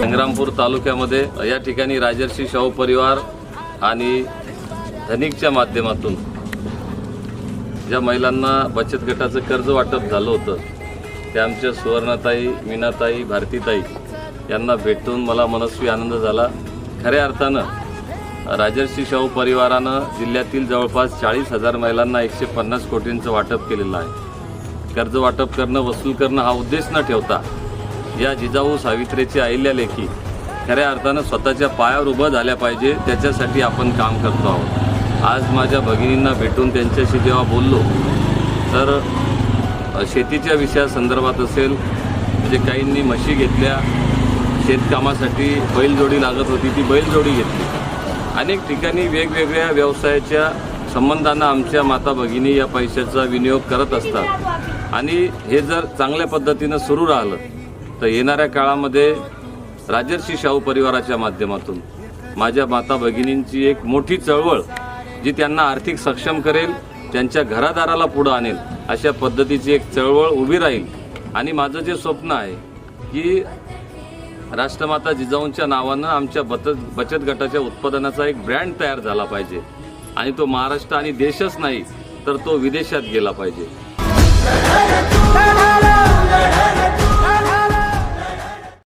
संग्रामपूर तालुक्यामध्ये या ठिकाणी राजर्षी शाहू परिवार आणि धनिकच्या माध्यमातून ज्या महिलांना बचत गटाचं कर्ज वाटप झालं होतं ते आमच्या सुवर्णाताई मीनाताई भारतीताई यांना भेटून मला मनस्वी आनंद झाला. खऱ्या अर्थानं राजर्षी शाहू परिवारानं जिल्ह्यातील जवळपास चाळीस हजार महिलांना एकशे पन्नास कोटींचं वाटप केलेलं आहे. कर्ज वाटप करणं वसूल करणं हा उद्देश न ठेवता या जिजाऊ सावित्रीची आईल्या लेखी खऱ्या अर्थानं स्वतःच्या पायावर उभं झाल्या पाहिजे त्याच्यासाठी आपण काम करतो आहोत. आज माझ्या भगिनींना भेटून त्यांच्याशी जेव्हा बोललो तर शेतीच्या विषयासंदर्भात असेल म्हणजे काहींनी म्हशी घेतल्या शेतकामासाठी बैलजोडी लागत होती ती बैलजोडी घेतली. अनेक ठिकाणी वेगवेगळ्या व्यवसायाच्या संबंधांना आमच्या माता भगिनी या पैशाचा विनियोग करत असतात. आणि हे जर चांगल्या पद्धतीनं सुरू राहिलं तर येणाऱ्या काळामध्ये राजर्षी शाहू परिवाराच्या माध्यमातून माझ्या माता भगिनींची एक मोठी चळवळ जी त्यांना आर्थिक सक्षम करेल त्यांच्या घरादाराला पुढं आणेल अशा पद्धतीची एक चळवळ उभी राहील. आणि माझं जे स्वप्न आहे की राष्ट्रमाता जिजाऊंच्या नावानं आमच्या बचत बचत गटाच्या उत्पादनाचा एक ब्रँड तयार झाला पाहिजे. आणि तो महाराष्ट्र आणि देशच नाही तर तो विदेशात गेला पाहिजे. Ela é tudo. Ela é...